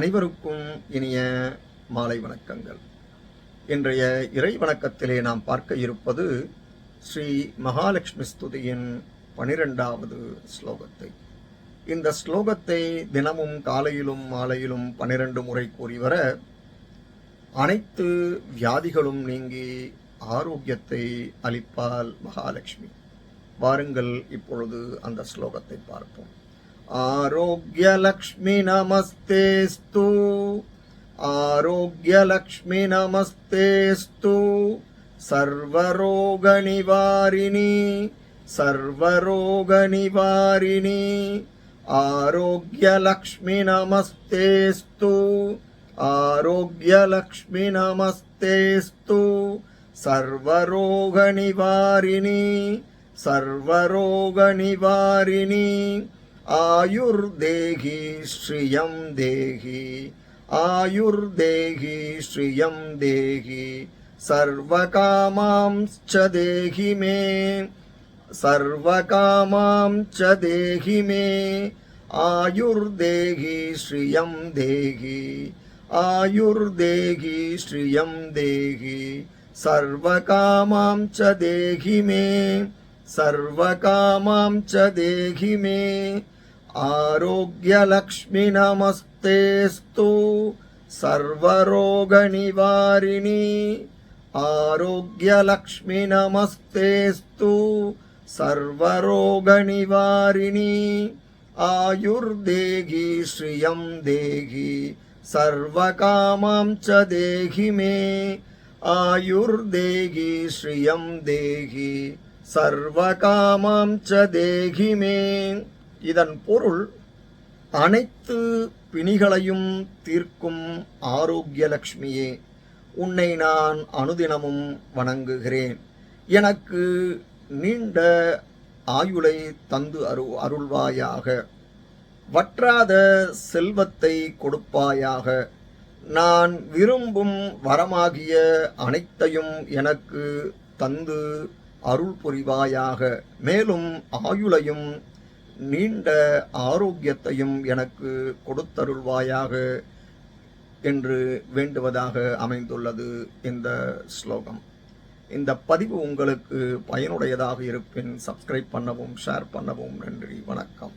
அனைவருக்கும் இனிய மாலை வணக்கங்கள். இன்றைய இறை வணக்கத்திலே நாம் பார்க்க இருப்பது ஸ்ரீ மகாலட்சுமி ஸ்துதியின் பனிரெண்டாவது ஸ்லோகத்தை. இந்த ஸ்லோகத்தை தினமும் காலையிலும் மாலையிலும் பனிரெண்டு முறை கூறி வர அனைத்து வியாதிகளும் நீங்கி ஆரோக்கியத்தை அளிப்பால் மகாலட்சுமி. வாருங்கள் இப்பொழுது அந்த ஸ்லோகத்தை பார்ப்போம். आरोग्यलक्ष्मि नमस्तेऽस्तु आरोग्यलक्ष्मि नमस्तेऽस्तु सर्वरोगनिवारिणि सर्वरोगनिवारिणि। आरोग्यलक्ष्मि नमस्तेऽस्तु आरोग्यलक्ष्मि नमस्तेऽस्तु सर्वरोगनिवारिणि सर्वरोगनिवारिणि। आयुर्देहि श्रियं देहि। आयुर्देहि श्रियं देहि। सर्वकामांश्च देहि मे। सर्वकामां च देहि मे। आयुर्देहि श्रियं देहि। आयुर्देहि श्रियं देहि। सर्वकामां च देहि मे। सर्वकामां च देहि मे। आरोग्यलक्ष्मि नमस्तेऽस्तु सर्वरोगनिवारिणि आरोग्यलक्ष्मि नमस्तेऽस्तु सर्वरोगनिवारिणि आयुर्देहि श्रियं देहि सर्वकामां च देहि मे आयुर्देहि श्रियं देहि सर्वकामां च देहि मे இதன் பொருள் அனைத்து பிணிகளையும் தீர்க்கும் ஆரோக்கியலக்ஷ்மியே உன்னை நான் அனுதினமும் வணங்குகிறேன். எனக்கு நீண்ட ஆயுளை தந்து அரு அருள்வாயாக. வற்றாத செல்வத்தை கொடுப்பாயாக. நான் விரும்பும் வரமாகிய அனைத்தையும் எனக்கு தந்து அருள் புரிவாயாக மேலும் ஆயுளையும் நீண்ட ஆரோக்கியத்தையும் எனக்கு கொடுத்தருள்வாயாக என்று வேண்டுவதாக அமைந்துள்ளது இந்த ஸ்லோகம். இந்த பதிவு உங்களுக்கு பயனுடையதாக இருப்பின் சப்ஸ்கிரைப் பண்ணவும் ஷேர் பண்ணவும் நன்றி வணக்கம்.